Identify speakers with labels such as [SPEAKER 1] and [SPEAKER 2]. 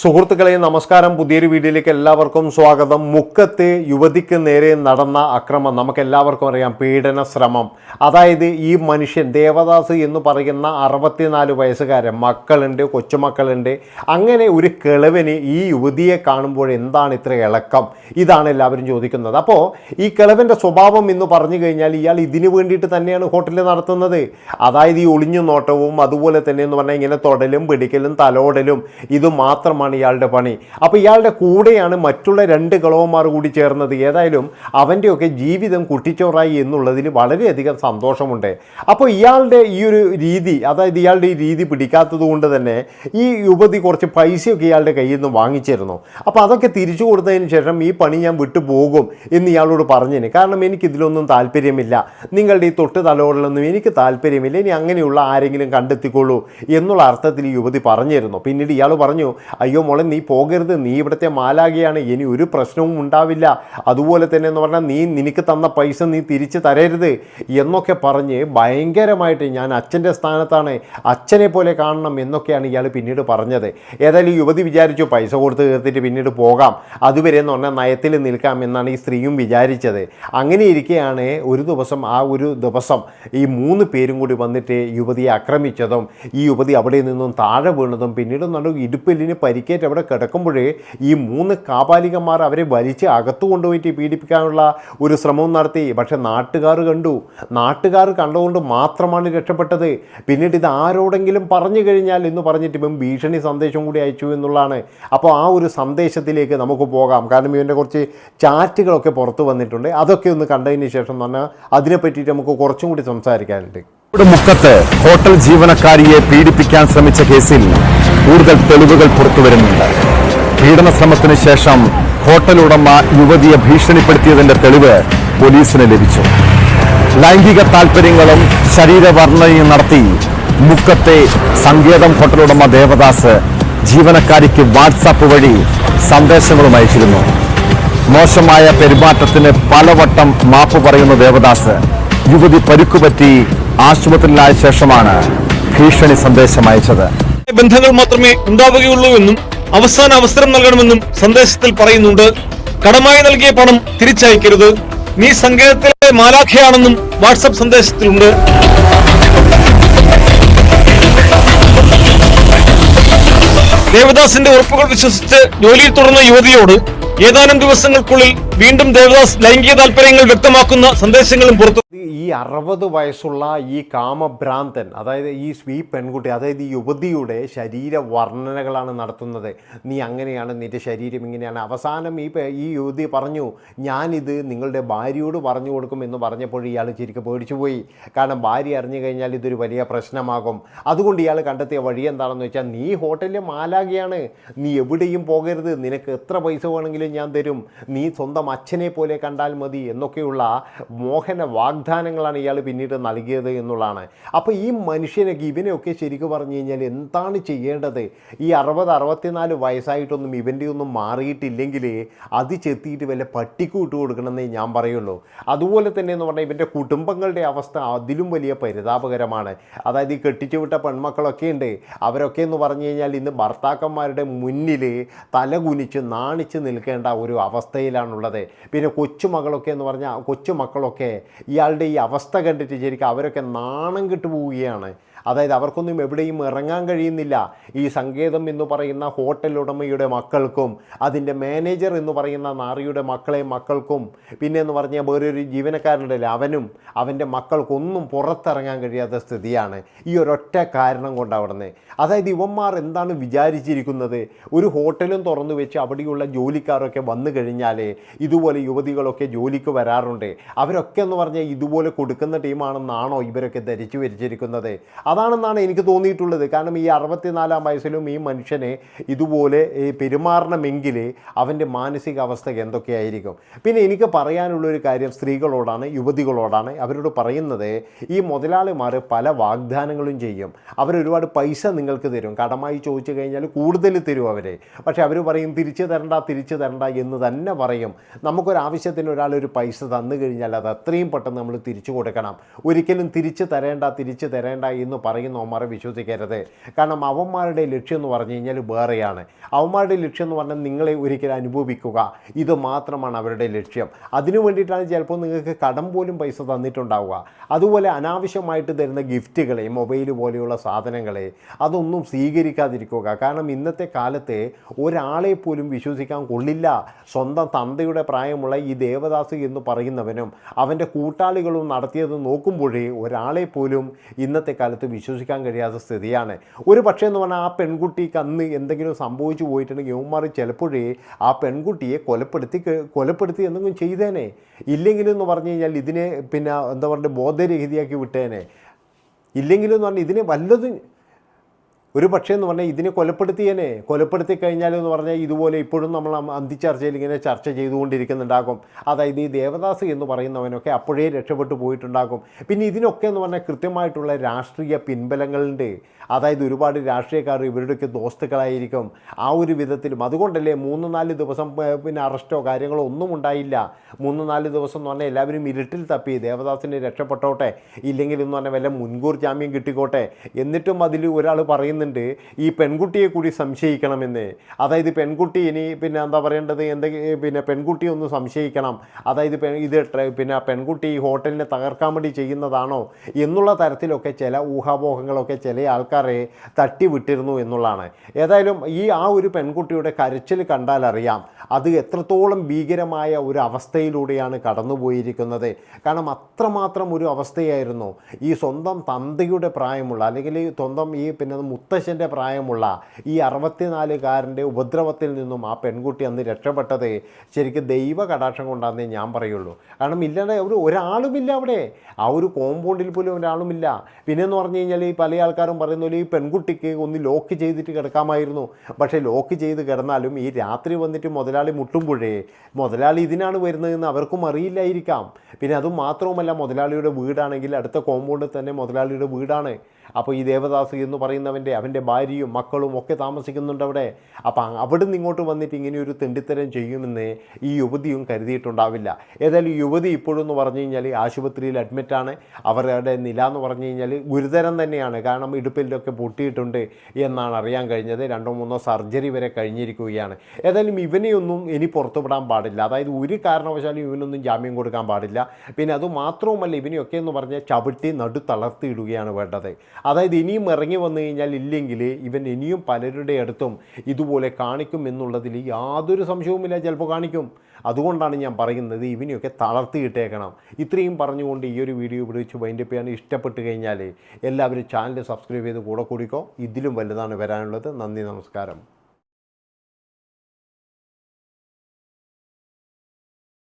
[SPEAKER 1] സുഹൃത്തുക്കളെ നമസ്കാരം. പുതിയൊരു വീഡിയോയിലേക്ക് എല്ലാവർക്കും സ്വാഗതം. മുക്കത്ത് യുവതിക്ക് നേരെ നടന്ന അക്രമം. നമുക്ക് എല്ലാവർക്കും അറിയാം പീഡന ശ്രമം. അതായത് ഈ മനുഷ്യൻ ദേവദാസ് എന്ന് പറയുന്ന അറുപത്തിനാല് വയസ്സുകാരൻ മക്കളുണ്ട് കൊച്ചുമക്കളുണ്ട്. അങ്ങനെ ഒരു കിളവന് ഈ യുവതിയെ കാണുമ്പോൾ എന്താണ് ഇത്ര ഇളക്കം? ഇതാണ് എല്ലാവരും ചോദിക്കുന്നത്. അപ്പോൾ ഈ കിളവന്റെ സ്വഭാവം എന്ന് പറഞ്ഞു കഴിഞ്ഞാൽ ഇയാൾ ഇതിനു വേണ്ടിയിട്ട് തന്നെയാണ് ഹോട്ടലിൽ നടത്തുന്നത്. അതായത് ഈ ഒളിഞ്ഞു നോട്ടവും അതുപോലെ തന്നെ എന്ന് പറഞ്ഞാൽ ഇങ്ങനെ തൊടലും പിടിക്കലും തലോടലും ഇത് മാത്രമാണ് ഇയാളുടെ പണി. അപ്പോൾ ഇയാളുടെ കൂടെയാണ് മറ്റുള്ള രണ്ട് കളവന്മാർ കൂടി ചേർന്നത്. ഏതായാലും അവന്റെയൊക്കെ ജീവിതം കുട്ടിച്ചോറായി എന്നുള്ളതിൽ വളരെയധികം സന്തോഷമുണ്ട്. അപ്പോൾ ഇയാളുടെ ഈ ഒരു രീതി അതായത് ഇയാളുടെ ഈ രീതി പിടിക്കാത്തത് കൊണ്ട് തന്നെ ഈ യുവതി കുറച്ച് പൈസയൊക്കെ ഇയാളുടെ കയ്യിൽ നിന്ന് വാങ്ങിച്ചിരുന്നു. അപ്പോൾ അതൊക്കെ തിരിച്ചു കൊടുത്തതിന് ശേഷം ഈ പണി ഞാൻ വിട്ടു പോകും എന്ന് ഇയാളോട് പറഞ്ഞിന്. കാരണം എനിക്കിതിലൊന്നും താല്പര്യമില്ല. നിങ്ങളുടെ ഈ തൊട്ട് തലോടലൊന്നും എനിക്ക് താല്പര്യമില്ല. ഇനി അങ്ങനെയുള്ള ആരെങ്കിലും കണ്ടെത്തിക്കൊള്ളൂ എന്നുള്ള അർത്ഥത്തിൽ യുവതി പറഞ്ഞിരുന്നു. പിന്നീട് ഇയാൾ പറഞ്ഞു അയ്യോ മോളെ നീ പോകരുത്. നീ ഇവിടുത്തെ മാലാകിയാണ് ഇനി ഒരു പ്രശ്നവും ഉണ്ടാവില്ല. അതുപോലെ തന്നെ എന്ന് പറഞ്ഞാൽ നീ നിനക്ക് തന്ന പൈസ നീ തിരിച്ച് തരരുത് എന്നൊക്കെ പറഞ്ഞ് ഭയങ്കരമായിട്ട് ഞാൻ അച്ഛന്റെ സ്ഥാനത്താണ് അച്ഛനെ പോലെ കാണണം എന്നൊക്കെയാണ് ഇയാൾ പിന്നീട് പറഞ്ഞത്. ഏതായാലും യുവതി വിചാരിച്ചു പൈസ കൊടുത്ത് തീർത്തിട്ട് പിന്നീട് പോകാം. അതുവരെ എന്ന് പറഞ്ഞാൽ നയത്തിൽ നിൽക്കാം എന്നാണ് ഈ സ്ത്രീയും വിചാരിച്ചത്. അങ്ങനെ ഇരിക്കെയാണ് ഒരു ദിവസം ആ ഒരു ദിവസം ഈ മൂന്ന് പേരും കൂടി വന്നിട്ട് യുവതിയെ ആക്രമിച്ചതും ഈ യുവതി അവിടെ നിന്നും താഴെ വീണതും പിന്നീട് നടു ഇടുപ്പെല്ലിന് പരിക്കേറ്റ് അവിടെ കിടക്കുമ്പോഴേ ഈ മൂന്ന് കാപാലികന്മാർ അവരെ വലിച്ച് അകത്തു കൊണ്ടുപോയിട്ട് പീഡിപ്പിക്കാനുള്ള ഒരു ശ്രമവും നടത്തി. പക്ഷെ നാട്ടുകാർ കണ്ടു. നാട്ടുകാർ കണ്ടതുകൊണ്ട് മാത്രമാണ് രക്ഷപ്പെട്ടത്. പിന്നീട് ഇത് ആരോടെങ്കിലും പറഞ്ഞു കഴിഞ്ഞാൽ എന്ന് പറഞ്ഞിട്ട് ഇപ്പം ഭീഷണി സന്ദേശം കൂടി അയച്ചു എന്നുള്ളതാണ്. അപ്പോൾ ആ ഒരു സന്ദേശത്തിലേക്ക് നമുക്ക് പോകാം. കാരണം ഇവന്റെ കുറച്ച് ചാറ്റുകളൊക്കെ പുറത്തു വന്നിട്ടുണ്ട്. അതൊക്കെ ഒന്ന് കണ്ടതിന് ശേഷം പറഞ്ഞാൽ അതിനെ പറ്റിയിട്ട് നമുക്ക് കുറച്ചും കൂടി സംസാരിക്കാനുണ്ട്.
[SPEAKER 2] മുക്കത്ത് ഹോട്ടൽ ജീവനക്കാരിയെ പീഡിപ്പിക്കാൻ ശ്രമിച്ച കേസിൽ കൂടുതൽ തെളിവുകൾ പുറത്തുവരുന്നുണ്ട് പീഡന ശ്രമത്തിന് ശേഷം ഹോട്ടൽ ഉടമ യുവതിയെ ഭീഷണിപ്പെടുത്തിയതിന്റെ തെളിവ് പോലീസിന് ലഭിച്ചു. ലൈംഗിക താൽപര്യങ്ങളും ശരീരവർണനയും നടത്തി മുക്കത്തെ സങ്കേതം ഹോട്ടൽ ഉടമ ദേവദാസ് ജീവനക്കാരിക്ക് വാട്സാപ്പ് വഴി സന്ദേശങ്ങളും അയച്ചിരുന്നു. മോശമായ പെരുമാറ്റത്തിന് പലവട്ടം മാപ്പ് പറയുന്ന ദേവദാസ് യുവതി പരുക്കുപറ്റി ആശുപത്രിയിലായ ശേഷമാണ് ഭീഷണി സന്ദേശം അയച്ചത്.
[SPEAKER 3] ബന്ധങ്ങൾ മാത്രമേ ഉണ്ടാവുകയുള്ളൂ എന്നും അവസാന അവസരം നൽകണമെന്നും സന്ദേശത്തിൽ പറയുന്നുണ്ട്. കടമായി നൽകിയ പണം തിരിച്ചയക്കരുത്. നീ സങ്കേതത്തിലെ മാലാഖയാണെന്നും വാട്സപ്പ് സന്ദേശത്തിലുണ്ട്. ദേവദാസിന്റെ ഉറപ്പുകൾ വിശ്വസിച്ച് ജോലിയിൽ തുടർന്ന യുവതിയോട് ഏതാനും ദിവസങ്ങൾക്കുള്ളിൽ വീണ്ടും ദേവദാസ് ലൈംഗിക താൽപര്യങ്ങൾ വ്യക്തമാക്കുന്ന സന്ദേശങ്ങളും പുറത്തു
[SPEAKER 1] ഈ അറുപത് വയസ്സുള്ള ഈ കാമഭ്രാന്തൻ അതായത് ഈ ഈ പെൺകുട്ടി അതായത് ഈ യുവതിയുടെ ശരീര വർണനകളാണ് നടത്തുന്നത്. നീ അങ്ങനെയാണ് നിന്റെ ശരീരം ഇങ്ങനെയാണ്. അവസാനം ഈ ഈ യുവതി പറഞ്ഞു ഞാനിത് നിങ്ങളുടെ ഭാര്യയോട് പറഞ്ഞു കൊടുക്കും എന്ന് പറഞ്ഞപ്പോൾ ഇയാൾ ശരിക്കും പേടിച്ചു പോയി. കാരണം ഭാര്യ അറിഞ്ഞു കഴിഞ്ഞാൽ ഇതൊരു വലിയ പ്രശ്നമാകും. അതുകൊണ്ട് ഇയാൾ കണ്ടെത്തിയ വഴി എന്താണെന്ന് വെച്ചാൽ നീ ഹോട്ടലിലെ മാലാകിയാണ് നീ എവിടെയും പോകരുത്. നിനക്ക് എത്ര പൈസ വേണമെങ്കിലും ഞാൻ തരും. നീ സ്വന്തം അച്ഛനെ പോലെ കണ്ടാൽ മതി എന്നൊക്കെയുള്ള മോഹന വാഗ്ദാനങ്ങളാണ് ഇയാൾ പിന്നീട് നൽകിയത് എന്നുള്ളതാണ്. അപ്പോൾ ഈ മനുഷ്യനൊക്കെ ഇവനെയൊക്കെ ശരിക്കും പറഞ്ഞു കഴിഞ്ഞാൽ എന്താണ് ചെയ്യേണ്ടത്? ഈ അറുപത് അറുപത്തിനാല് വയസ്സായിട്ടൊന്നും ഇവന്റെ ഒന്നും മാറിയിട്ടില്ലെങ്കിൽ അത് ചെത്തിയിട്ട് വല്ല പട്ടിക്ക് കൊടുക്കണമെന്നേ ഞാൻ പറയുള്ളൂ. അതുപോലെ തന്നെ എന്ന് പറഞ്ഞാൽ ഇവന്റെ കുടുംബങ്ങളുടെ അവസ്ഥ അതിലും വലിയ പരിതാപകരമാണ്. അതായത് ഈ കെട്ടിച്ചുവിട്ട പെൺമക്കളൊക്കെ ഉണ്ട്. അവരൊക്കെ എന്ന് പറഞ്ഞു കഴിഞ്ഞാൽ ഇന്ന് ഭർത്താക്കന്മാരുടെ മുന്നിൽ തലകുനിച്ച് നാണിച്ച് നിൽക്കേണ്ട ഒരു അവസ്ഥയിലാണുള്ളത്. പിന്നെ കൊച്ചുമകളൊക്കെ എന്ന് പറഞ്ഞാൽ കൊച്ചുമക്കളൊക്കെ ഇയാളുടെ ഈ അവസ്ഥ കണ്ടിട്ട് ശരിക്കും അവരൊക്കെ നാണം കെട്ടു പോവുകയാണ്. അതായത് അവർക്കൊന്നും എവിടെയും ഇറങ്ങാൻ കഴിയുന്നില്ല. ഈ സങ്കേതം എന്ന് പറയുന്ന ഹോട്ടൽ ഉടമയുടെ മക്കൾക്കും അതിന്റെ മാനേജർ എന്ന് പറയുന്ന നാറിയുടെ മക്കളെ മക്കൾക്കും പിന്നെ എന്ന് പറഞ്ഞാൽ വേറൊരു ജീവനക്കാരനുണ്ടല്ലോ അവനും അവന്റെ മക്കൾക്കൊന്നും പുറത്തിറങ്ങാൻ കഴിയാത്ത സ്ഥിതിയാണ്. ഈ ഒരൊറ്റ കാരണം കൊണ്ട് അവിടുന്ന്. അതായത് ഇവന്മാർ എന്താണ് വിചാരിച്ചിരിക്കുന്നത്? ഒരു ഹോട്ടലും തുറന്നു വെച്ച് അവിടെയുള്ള ജോലിക്കാരൊക്കെ വന്നു കഴിഞ്ഞാൽ ഇതുപോലെ യുവതികളൊക്കെ ജോലിക്ക് വരാറുണ്ട്. അവരൊക്കെ എന്ന് പറഞ്ഞാൽ ഇതുപോലെ കൊടുക്കുന്ന ടീമാണെന്നാണോ ഇവരൊക്കെ ധരിച്ചു വരിച്ചിരിക്കുന്നത്? അതാണെന്നാണ് എനിക്ക് തോന്നിയിട്ടുള്ളത്. കാരണം ഈ അറുപത്തിനാലാം വയസ്സിലും ഈ മനുഷ്യനെ ഇതുപോലെ പെരുമാറണമെങ്കിൽ അവന്റെ മാനസികാവസ്ഥ എന്തൊക്കെയായിരിക്കും? പിന്നെ എനിക്ക് പറയാനുള്ളൊരു കാര്യം സ്ത്രീകളോടാണ് യുവതികളോടാണ് അവരോട് പറയുന്നത് ഈ മുതലാളിമാർ പല വാഗ്ദാനങ്ങളും ചെയ്യും. അവരൊരുപാട് പൈസ നിങ്ങൾക്ക് തരും. കടമായി ചോദിച്ചു കഴിഞ്ഞാൽ കൂടുതൽ തരും അവരെ. പക്ഷേ അവർ പറയും തിരിച്ചു തരണ്ട തിരിച്ചു തരണ്ട എന്ന് തന്നെ പറയും. നമുക്കൊരാവശ്യത്തിന് ഒരാളൊരു ഒരു പൈസ തന്നു കഴിഞ്ഞാൽ അത് അത്രയും പെട്ടെന്ന് നമ്മൾ തിരിച്ചു കൊടുക്കണം. ഒരിക്കലും തിരിച്ചു തരേണ്ട തിരിച്ചു തരേണ്ട എന്ന് പറയുന്നവന്മാരെ വിശ്വസിക്കരുത്. കാരണം അവന്മാരുടെ ലക്ഷ്യം എന്ന് പറഞ്ഞു കഴിഞ്ഞാൽ വേറെയാണ്. അവന്മാരുടെ ലക്ഷ്യം എന്ന് പറഞ്ഞാൽ നിങ്ങളെ ഒരിക്കലും അനുഭവിക്കുക. ഇത് മാത്രമാണ് അവരുടെ ലക്ഷ്യം. അതിനു വേണ്ടിയിട്ടാണ് ചിലപ്പോൾ നിങ്ങൾക്ക് കടം പോലും പൈസ തന്നിട്ടുണ്ടാവുക. അതുപോലെ അനാവശ്യമായിട്ട് തരുന്ന ഗിഫ്റ്റുകളെ മൊബൈൽ പോലെയുള്ള സാധനങ്ങളെ അതൊന്നും സ്വീകരിക്കാതിരിക്കുക. കാരണം ഇന്നത്തെ കാലത്ത് ഒരാളെ പോലും വിശ്വസിക്കാൻ കൊള്ളില്ല. സ്വന്തം തന്തയുടെ പ്രായമുള്ള ഈ ദേവദാസ് എന്ന് പറയുന്നവനും അവന്റെ കൂട്ടാളികളും നടത്തിയത് നോക്കുമ്പോഴേ ഒരാളെ പോലും ഇന്നത്തെ കാലത്ത് വിശ്വസിക്കാൻ കഴിയാത്ത സ്ഥിതിയാണ്. ഒരു പക്ഷേ എന്ന് പറഞ്ഞാൽ ആ പെൺകുട്ടിക്ക് അന്ന് എന്തെങ്കിലും സംഭവിച്ചു പോയിട്ടുണ്ടെങ്കിൽ യുവന്മാർ ചിലപ്പോഴേ ആ പെൺകുട്ടിയെ കൊലപ്പെടുത്തി കൊലപ്പെടുത്തി എന്തെങ്കിലും ചെയ്തേനെ. ഇല്ലെങ്കിലും എന്ന് പറഞ്ഞു കഴിഞ്ഞാൽ ഇതിനെ പിന്നെ എന്താ പറയുക ബോധരഹിതയാക്കി വിട്ടേനെ. ഇല്ലെങ്കിലും എന്ന് പറഞ്ഞാൽ ഇതിനെ വല്ലതും ഒരു പക്ഷേ എന്ന് പറഞ്ഞാൽ ഇതിനെ കൊലപ്പെടുത്തിയനെ. കൊലപ്പെടുത്തി കഴിഞ്ഞാൽ എന്ന് പറഞ്ഞാൽ ഇതുപോലെ ഇപ്പോഴും നമ്മൾ അന്തിച്ചർച്ചയിൽ ഇങ്ങനെ ചർച്ച ചെയ്തുകൊണ്ടിരിക്കുന്നുണ്ടാകും. അതായത് ഈ ദേവദാസ് എന്ന് പറയുന്നവനൊക്കെ അപ്പോഴേ രക്ഷപ്പെട്ടു പോയിട്ടുണ്ടാകും. പിന്നെ ഇതിനൊക്കെ എന്ന് പറഞ്ഞാൽ കൃത്യമായിട്ടുള്ള രാഷ്ട്രീയ പിൻബലങ്ങളുണ്ട്. അതായത് ഒരുപാട് രാഷ്ട്രീയക്കാർ ഇവരുടെയൊക്കെ ദോസ്തുക്കളായിരിക്കും. ആ ഒരു വിധത്തിലും. അതുകൊണ്ടല്ലേ മൂന്ന് നാല് ദിവസം പിന്നെ അറസ്റ്റോ കാര്യങ്ങളോ ഒന്നും ഉണ്ടായില്ല. മൂന്ന് നാല് ദിവസം എന്ന് പറഞ്ഞാൽ എല്ലാവരും ഇരുട്ടിൽ തപ്പി. ദേവദാസിനെ രക്ഷപ്പെട്ടോട്ടെ. ഇല്ലെങ്കിൽ എന്ന് പറഞ്ഞാൽ വല്ല മുൻകൂർ ജാമ്യം കിട്ടിക്കോട്ടെ. എന്നിട്ടും അതിൽ ഒരാൾ പറയുന്നുണ്ട് ഈ പെൺകുട്ടിയെ കൂടി സംശയിക്കണമെന്ന്. അതായത് പെൺകുട്ടി ഇനി പിന്നെ എന്താ പറയേണ്ടത്? എന്തെങ്കിലും പിന്നെ പെൺകുട്ടി ഒന്ന് സംശയിക്കണം. അതായത് ഇത് പിന്നെ പെൺകുട്ടി ഈ ഹോട്ടലിനെ തകർക്കാൻ വേണ്ടി ചെയ്യുന്നതാണോ? എന്നുള്ള തരത്തിലൊക്കെ ചില ഊഹാപോഹങ്ങളൊക്കെ ചില ആൾക്കാരെ തട്ടിവിട്ടിരുന്നു എന്നുള്ളതാണ്. ഏതായാലും ഈ ആ ഒരു പെൺകുട്ടിയുടെ കരച്ചിൽ കണ്ടാൽ അറിയാം അത് എത്രത്തോളം ഭീകരമായ ഒരു അവസ്ഥയിലൂടെയാണ് കടന്നുപോയിരിക്കുന്നത്. കാരണം അത്രമാത്രം ഒരു അവസ്ഥയായിരുന്നു. ഈ സ്വന്തം തന്തയുടെ പ്രായമുള്ള അല്ലെങ്കിൽ സ്വന്തം ഈ പിന്നെ മുത്തശ്ശന്റെ പ്രായമുള്ള ഈ അറുപത്തിനാലുകാരന്റെ ഉപദ്രവത്തിൽ നിന്നും ആ പെൺകുട്ടി അന്ന് രക്ഷപ്പെട്ടത് ശരിക്കും ദൈവ കടാക്ഷം കൊണ്ടാന്നേ ഞാൻ പറയുള്ളൂ. കാരണം ഇല്ലാതെ ഒരു ഒരാളുമില്ല അവിടെ. ആ ഒരു കോമ്പൗണ്ടിൽ പോലും ഒരാളുമില്ല. പിന്നെ എന്ന് പറഞ്ഞു കഴിഞ്ഞാൽ ഈ പല ആൾക്കാരും പറയുന്ന പോലെ ഈ പെൺകുട്ടിക്ക് ഒന്ന് ലോക്ക് ചെയ്തിട്ട് കിടക്കാമായിരുന്നു. പക്ഷേ ലോക്ക് ചെയ്ത് കിടന്നാലും ഈ രാത്രി വന്നിട്ട് മുതലാളി മുട്ടുമ്പോഴേ മുതലാളി ഇതിനാണ് വരുന്നതെന്ന് അവർക്കും അറിയില്ലായിരിക്കാം. പിന്നെ അതും മാത്രവുമല്ല മുതലാളിയുടെ വീടാണെങ്കിൽ അടുത്ത കോമ്പൗണ്ടിൽ തന്നെ മുതലാളിയുടെ വീടാണ്. അപ്പോൾ ഈ ദേവദാസ് എന്ന് പറയുന്നവന്റെ അവന്റെ ഭാര്യയും മക്കളും ഒക്കെ താമസിക്കുന്നുണ്ട് അവിടെ. അപ്പോൾ അവിടെ നിന്ന് ഇങ്ങോട്ട് വന്നിട്ട് ഇങ്ങനെയൊരു തെണ്ടിത്തരം ചെയ്യുമെന്ന് ഈ യുവതിയും കരുതിയിട്ടുണ്ടാവില്ല. ഏതായാലും യുവതി ഇപ്പോഴെന്ന് പറഞ്ഞു കഴിഞ്ഞാൽ ആശുപത്രിയിൽ അഡ്മിറ്റാണ് അവരുടെ നില എന്ന് പറഞ്ഞു കഴിഞ്ഞാൽ ഗുരുതരം തന്നെയാണ്. കാരണം ഇടുപ്പിലൊക്കെ പൊട്ടിയിട്ടുണ്ട് എന്നാണ് അറിയാൻ കഴിഞ്ഞത്. രണ്ടോ മൂന്നോ സർജറി വരെ കഴിഞ്ഞിരിക്കുകയാണ്. ഏതായാലും ഇവനെയൊന്നും ഇനി പുറത്തുവിടാൻ പാടില്ല. അതായത് ഒരു കാരണവശാലും ഇവനൊന്നും ജാമ്യം കൊടുക്കാൻ പാടില്ല. പിന്നെ അത് മാത്രവുമല്ല ഇവനെയൊക്കെ എന്ന് പറഞ്ഞാൽ ചവിട്ടി നടു തളർത്തിയിടുകയാണ് വേണ്ടത്. അതായത് ഇനിയും ഇറങ്ങി വന്നു കഴിഞ്ഞാൽ ഇല്ലെങ്കിൽ ഇവൻ ഇനിയും പലരുടെ അടുത്തും ഇതുപോലെ കാണിക്കും എന്നുള്ളതിൽ യാതൊരു സംശയവുമില്ല ചിലപ്പോൾ കാണിക്കും. അതുകൊണ്ടാണ് ഞാൻ പറയുന്നത് ഇവനെയൊക്കെ തളർത്തിയിട്ടേക്കണം. ഇത്രയും പറഞ്ഞുകൊണ്ട് ഈ ഒരു വീഡിയോ വെച്ച് വൈൻഡപ്പ് ചെയ്യാൻ ഇഷ്ടപ്പെട്ട് കഴിഞ്ഞാൽ എല്ലാവരും ചാനൽ സബ്സ്ക്രൈബ് ചെയ്ത് കൂടെ കൂടിക്കോ. ഇതിലും വലുതാണ് വരാനുള്ളത്. നന്ദി നമസ്കാരം.